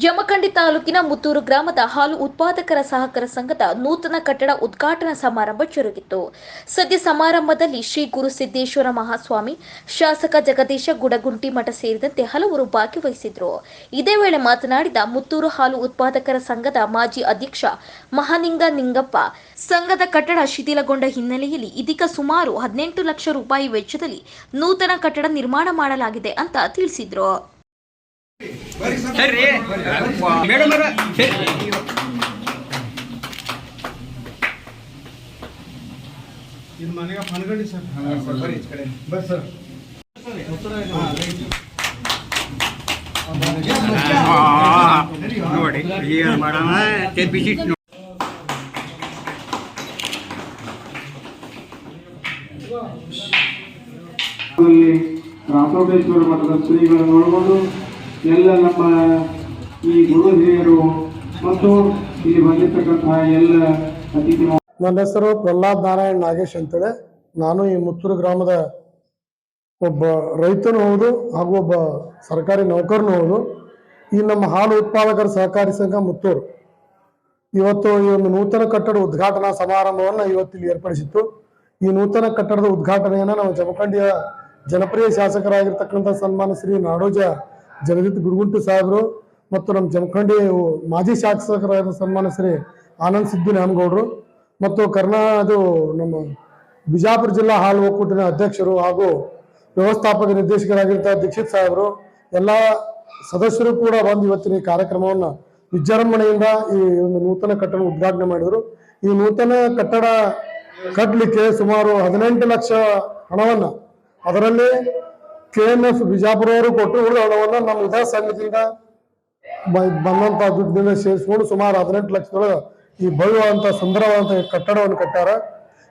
ಜಮಖಂಡಿ ತಾಲೂಕಿನ ಮುತ್ತೂರು ಗ್ರಾಮದ ಹಾಲು ಉತ್ಪಾದಕರ ಸಹಕಾರ ಸಂಘದ ನೂತನ ಕಟ್ಟಡ ಉದ್ಘಾಟನಾ ಸಮಾರಂಭ ಜರುಗಿತು. ಸದ್ಯ ಸಮಾರಂಭದಲ್ಲಿ ಶ್ರೀ ಗುರು ಸಿದ್ದೇಶ್ವರ ಮಹಾಸ್ವಾಮಿ, ಶಾಸಕ ಜಗದೀಶ ಗುಡಗುಂಟಿ ಮಠ ಸೇರಿದಂತೆ ಹಲವರು ಭಾಗವಹಿಸಿದ್ರು. ಇದೇ ವೇಳೆ ಮಾತನಾಡಿದ ಮುತ್ತೂರು ಹಾಲು ಉತ್ಪಾದಕರ ಸಂಘದ ಮಾಜಿ ಅಧ್ಯಕ್ಷ ಮಹಾನಿಂಗ ನಿಂಗಪ್ಪ, ಸಂಘದ ಕಟ್ಟಡ ಶಿಥಿಲಗೊಂಡ ಹಿನ್ನೆಲೆಯಲ್ಲಿ ಇದೀಗ ಸುಮಾರು ಹದಿನೆಂಟು ಲಕ್ಷ ರೂಪಾಯಿ ವೆಚ್ಚದಲ್ಲಿ ನೂತನ ಕಟ್ಟಡ ನಿರ್ಮಾಣ ಮಾಡಲಾಗಿದೆ ಅಂತ ತಿಳಿಸಿದ್ರು. ಸರಿ ಮೇಡಮ್ ಅವರ ಇದು ಮನೆಗೆ ಸರ್. ಕಡೆ. ಬರ್ರಿ ಸರ್. ನೋಡಿ ಏನು ಮಾಡೋಣ ತೆಪ್ಪಿಸಿ ಮಠದ ಶ್ರೀಗಳನ್ನು ನೋಡಬಹುದು ಎಲ್ಲ ನಮ್ಮ ಈ ಗುರು ಹಿರಿಯರು ಮತ್ತು ಇಲ್ಲಿ ಬಂದಿರತಕ್ಕಂತಹ ಎಲ್ಲ ಅತಿಥಿ ನನ್ನ ಹೆಸರು ಪ್ರಹ್ಲಾದ್ ನಾರಾಯಣ್ ನಾಗೇಶ್ ಅಂತೇಳಿ. ನಾನು ಈ ಮುತ್ತೂರು ಗ್ರಾಮದ ಒಬ್ಬ ರೈತನೂ ಹೌದು ಹಾಗೂ ಒಬ್ಬ ಸರ್ಕಾರಿ ನೌಕರನೂ ಹೌದು. ಈ ನಮ್ಮ ಹಾಲು ಉತ್ಪಾದಕರ ಸಹಕಾರಿ ಸಂಘ ಮುತ್ತೂರು. ಇವತ್ತು ಈ ಒಂದು ನೂತನ ಕಟ್ಟಡ ಉದ್ಘಾಟನಾ ಸಮಾರಂಭವನ್ನು ಇವತ್ತು ಇಲ್ಲಿ ಏರ್ಪಡಿಸಿತ್ತು. ಈ ನೂತನ ಕಟ್ಟಡದ ಉದ್ಘಾಟನೆಯನ್ನು ನಾವು ಜಮಖಂಡಿಯ ಜನಪ್ರಿಯ ಶಾಸಕರಾಗಿರ್ತಕ್ಕಂಥ ಸನ್ಮಾನ ಶ್ರೀ ನಾಡೋಜ ಜಗದೀತ್ ಗುರುಗುಂಟು ಸಾಹೇಬರು ಮತ್ತು ನಮ್ಮ ಜಮಖಂಡಿ ಮಾಜಿ ಶಾಸಕರಾದ ಸನ್ಮಾನ ಶ್ರೀ ಆನಂದ್ ಸಿದ್ದು ನ್ಯಾಮಗೌಡರು ಮತ್ತು ಕರ್ನಾ ಅದು ನಮ್ಮ ಬಿಜಾಪುರ ಜಿಲ್ಲಾ ಹಾಲು ಒಕ್ಕೂಟಿನ ಅಧ್ಯಕ್ಷರು ಹಾಗೂ ವ್ಯವಸ್ಥಾಪಕ ನಿರ್ದೇಶಕರಾಗಿರ್ತ ದೀಕ್ಷಿತ್ ಸಾಹೇಬರು, ಎಲ್ಲ ಸದಸ್ಯರು ಕೂಡ ಬಂದು ಇವತ್ತಿನ ಈ ಕಾರ್ಯಕ್ರಮವನ್ನು ವಿಜೃಂಭಣೆಯಿಂದ ಈ ಒಂದು ನೂತನ ಕಟ್ಟಡ ಉದ್ಘಾಟನೆ ಮಾಡಿದರು. ಈ ನೂತನ ಕಟ್ಟಡ ಕಟ್ಟಲಿಕ್ಕೆ ಸುಮಾರು ಹದಿನೆಂಟು ಲಕ್ಷ ಹಣವನ್ನು ಅದರಲ್ಲಿ ಕೆ ಎನ್ ಎಫ್ ಬಿಜಾಪುರ ಅವರು ಕೊಟ್ಟು ಉಳಿದ ಹಣವನ್ನು ನಮ್ಮ ವಿಧಾನ ಬ- ಬಂದಂತ ದುಡ್ಡಿನಿಂದ ಸೇರಿಸ್ಕೊಂಡು ಸುಮಾರು ಹದಿನೆಂಟು ಲಕ್ಷದೊಳಗೆ ಈ ಬಳುವಂತ ಸುಂದರವಾದಂತ ಕಟ್ಟಡವನ್ನು ಕಟ್ಟಾರ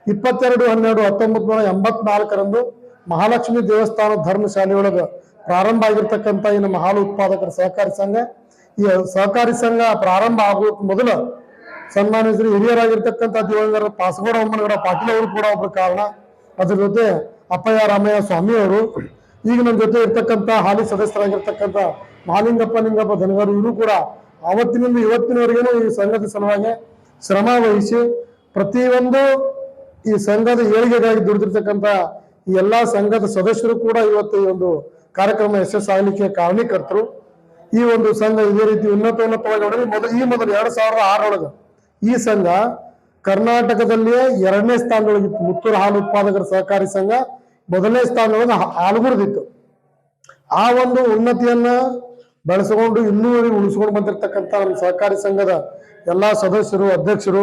ಇಪ್ಪತ್ತೆರಡು, ಹನ್ನೆರಡು, ಹತ್ತೊಂಬತ್ತು ನೂರ ಎಂಬತ್ನಾಲ್ಕರಂದು ಮಹಾಲಕ್ಷ್ಮಿ ದೇವಸ್ಥಾನ ಧರ್ಮಶಾಲೆಯೊಳಗೆ ಪ್ರಾರಂಭ ಆಗಿರ್ತಕ್ಕಂಥ ಈ ನಮ್ಮ ಹಾಲು ಉತ್ಪಾದಕರ ಸಹಕಾರಿ ಸಂಘ. ಈ ಸಹಕಾರಿ ಸಂಘ ಪ್ರಾರಂಭ ಆಗೋಕ್ಕೆ ಮೊದಲು ಸನ್ಮಾನಿಸಿದ್ರೆ ಹಿರಿಯರಾಗಿರ್ತಕ್ಕಂಥ ದಿವಂಗರ ಪಾಸಗೌಡ ಅಮ್ಮನಗೌಡ ಪಾಟೀಲ್ ಅವರು ಕೂಡ ಒಬ್ಬ ಕಾರಣ. ಅದ್ರ ಜೊತೆ ಅಪ್ಪಯ್ಯ ರಾಮಯ್ಯ ಸ್ವಾಮಿ ಅವರು ಈಗ ನನ್ನ ಜೊತೆ ಇರ್ತಕ್ಕಂಥ ಹಾಲಿ ಸದಸ್ಯರಾಗಿರ್ತಕ್ಕಂಥ ಮಾಲಿಂಗಪ್ಪ ನಿಂಗಪ್ಪ ಧನಗರ್ ಇವರು ಕೂಡ ಆವತ್ತಿನಿಂದ ಇವತ್ತಿನವರೆಗೂ ಈ ಸಂಘದ ಸಲುವಾಗಿ ಶ್ರಮ ವಹಿಸಿ ಪ್ರತಿಯೊಂದು ಈ ಸಂಘದ ಏಳಿಗೆಗಾಗಿ ದುಡಿದಿರ್ತಕ್ಕಂಥ ಈ ಎಲ್ಲಾ ಸಂಘದ ಸದಸ್ಯರು ಕೂಡ ಇವತ್ತು ಈ ಒಂದು ಕಾರ್ಯಕ್ರಮ ಯಶಸ್ಸಾಗಲಿಕ್ಕೆ ಕಾರಣೀಕರ್ತರು. ಈ ಒಂದು ಸಂಘ ಇದೇ ರೀತಿ ಉನ್ನತ ಉನ್ನತವಾಗಿ ನೋಡಿದ್ರೆ ಮೊದಲು ಈ ಮೊದಲು ಎರಡ್ ಸಾವಿರದ ಆರರೊಳಗೆ ಈ ಸಂಘ ಕರ್ನಾಟಕದಲ್ಲಿಯೇ ಎರಡನೇ ಸ್ಥಾನದೊಳಗಿತ್ತು. ಮುತ್ತೂರು ಹಾಲು ಉತ್ಪಾದಕರ ಸಹಕಾರಿ ಸಂಘ ಮೊದಲನೇ ಸ್ಥಾನವನ್ನು ಆಲ್ಗುರ್ದಿತ್ತು ಆ ಒಂದು ಉನ್ನತಿಯನ್ನ ಬೆಳೆಸಿಕೊಂಡು ಇನ್ನೂವರೆಗೆ ಉಳಿಸ್ಕೊಂಡು ಬಂದಿರತಕ್ಕಂಥ ನಮ್ಮ ಸಹಕಾರಿ ಸಂಘದ ಎಲ್ಲಾ ಸದಸ್ಯರು, ಅಧ್ಯಕ್ಷರು,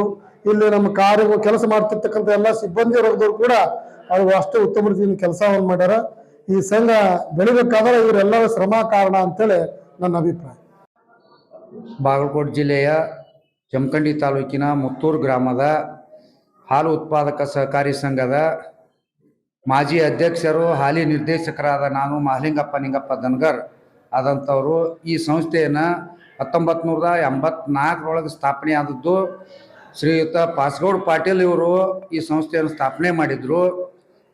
ಇಲ್ಲಿ ನಮ್ಮ ಕಾರ್ಯ ಕೆಲಸ ಮಾಡ್ತಿರ್ತಕ್ಕಂಥ ಎಲ್ಲ ಸಿಬ್ಬಂದಿ ವರ್ಗದವರು ಕೂಡ ಅವರು ಅಷ್ಟೇ ಉತ್ತಮ ರೀತಿಯಿಂದ ಕೆಲಸವನ್ನು ಮಾಡ್ಯಾರ. ಈ ಸಂಘ ಬೆಳಿಬೇಕಾದ್ರೆ ಇವರೆಲ್ಲರ ಶ್ರಮ ಕಾರಣ ಅಂತೇಳಿ ನನ್ನ ಅಭಿಪ್ರಾಯ. ಬಾಗಲಕೋಟೆ ಜಿಲ್ಲೆಯ ಜಮಖಂಡಿ ತಾಲೂಕಿನ ಮುತ್ತೂರು ಗ್ರಾಮದ ಹಾಲು ಉತ್ಪಾದಕ ಸಹಕಾರಿ ಸಂಘದ ಮಾಜಿ ಅಧ್ಯಕ್ಷರು, ಹಾಲಿ ನಿರ್ದೇಶಕರಾದ ನಾನು ಮಹಲಿಂಗಪ್ಪ ನಿಂಗಪ್ಪ ದನ್ಗರ್ ಆದಂಥವರು ಈ ಸಂಸ್ಥೆಯನ್ನು ಹತ್ತೊಂಬತ್ತು ನೂರದ ಎಂಬತ್ನಾಲ್ಕರೊಳಗೆ ಸ್ಥಾಪನೆ ಆದದ್ದು. ಶ್ರೀಯುತ ಪಾಸ್ಗೌಡ್ ಪಾಟೀಲ್ ಇವರು ಈ ಸಂಸ್ಥೆಯನ್ನು ಸ್ಥಾಪನೆ ಮಾಡಿದರು.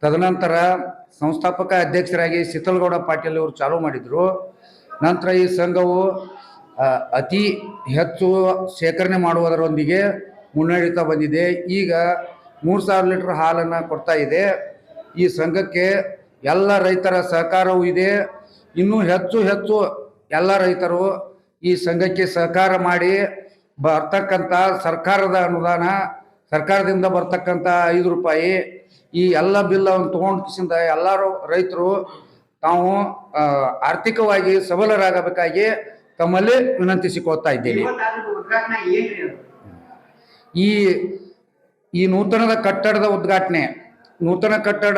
ತದನಂತರ ಸಂಸ್ಥಾಪಕ ಅಧ್ಯಕ್ಷರಾಗಿ ಶೀತಲಗೌಡ ಪಾಟೀಲ್ ಇವರು ಚಾಲೂ ಮಾಡಿದರು. ನಂತರ ಈ ಸಂಘವು ಅತಿ ಹೆಚ್ಚು ಶೇಖರಣೆ ಮಾಡುವುದರೊಂದಿಗೆ ಮುನ್ನಡೀತಾ ಬಂದಿದೆ. ಈಗ ಮೂರು ಸಾವಿರ ಲೀಟ್ರ್ ಹಾಲನ್ನು ಕೊಡ್ತಾ ಇದೆ. ಈ ಸಂಘಕ್ಕೆ ಎಲ್ಲ ರೈತರ ಸಹಕಾರವೂ ಇದೆ. ಇನ್ನೂ ಹೆಚ್ಚು ಹೆಚ್ಚು ಎಲ್ಲ ರೈತರು ಈ ಸಂಘಕ್ಕೆ ಸಹಕಾರ ಮಾಡಿ ಬರ್ತಕ್ಕಂಥ ಸರ್ಕಾರದ ಅನುದಾನ ಸರ್ಕಾರದಿಂದ ಬರ್ತಕ್ಕಂಥ ಐದು ರೂಪಾಯಿ ಈ ಎಲ್ಲ ಬಿಲ್ ಅವನ್ನು ತಗೊಂಡು ಕಿಸಿಂದ ಎಲ್ಲರೂ ರೈತರು ತಾವು ಆರ್ಥಿಕವಾಗಿ ಸಬಲರಾಗಬೇಕಾಗಿ ತಮ್ಮಲ್ಲಿ ವಿನಂತಿಸಿಕೊಳ್ತಾ ಇದ್ದೇನೆ. ಈ ಈ ನೂತನದ ಕಟ್ಟಡದ ಉದ್ಘಾಟನೆ ನೂತನ ಕಟ್ಟಡ,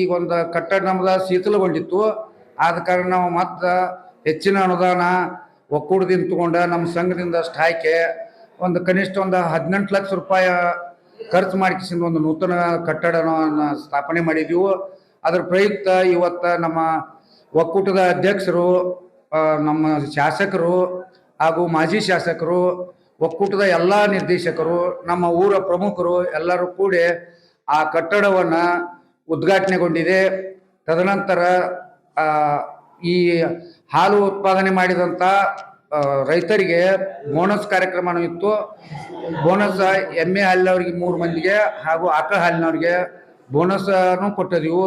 ಈಗ ಒಂದು ಕಟ್ಟಡ ನಮ್ದು ಶೀತಲಗೊಂಡಿತ್ತು ಆದ ಕಾರಣ ನಾವು ಮತ್ತೆ ಹೆಚ್ಚಿನ ಅನುದಾನ ಒಕ್ಕೂಟದಿಂದ ತಗೊಂಡ ನಮ್ಮ ಸಂಘದಿಂದ ಸ್ಟಾಯ್ಕೆ ಒಂದು ಕನಿಷ್ಠ ಒಂದು ಹದಿನೆಂಟು ಲಕ್ಷ ರೂಪಾಯಿ ಖರ್ಚು ಮಾಡಿಸಿದ ಒಂದು ನೂತನ ಕಟ್ಟಡವನ್ನು ಸ್ಥಾಪನೆ ಮಾಡಿದೀವಿ. ಅದರ ಪ್ರಯುಕ್ತ ಇವತ್ತು ನಮ್ಮ ಒಕ್ಕೂಟದ ಅಧ್ಯಕ್ಷರು ನಮ್ಮ ಶಾಸಕರು ಹಾಗೂ ಮಾಜಿ ಶಾಸಕರು, ಒಕ್ಕೂಟದ ಎಲ್ಲ ನಿರ್ದೇಶಕರು, ನಮ್ಮ ಊರ ಪ್ರಮುಖರು ಎಲ್ಲರೂ ಕೂಡಿ ಆ ಕಟ್ಟಡವನ್ನು ಉದ್ಘಾಟನೆಗೊಂಡಿದೆ. ತದನಂತರ ಈ ಹಾಲು ಉತ್ಪಾದನೆ ಮಾಡಿದಂಥ ರೈತರಿಗೆ ಬೋನಸ್ ಕಾರ್ಯಕ್ರಮನೂ ಇತ್ತು. ಬೋನಸ್ ಎಮ್ಮೆ ಹಾಲಿನವ್ರಿಗೆ ಮೂರು ಮಂದಿಗೆ ಹಾಗೂ ಆಕಳ ಹಾಲಿನವ್ರಿಗೆ ಬೋನಸ್ ಕೊಟ್ಟಿದ್ದೀವಿ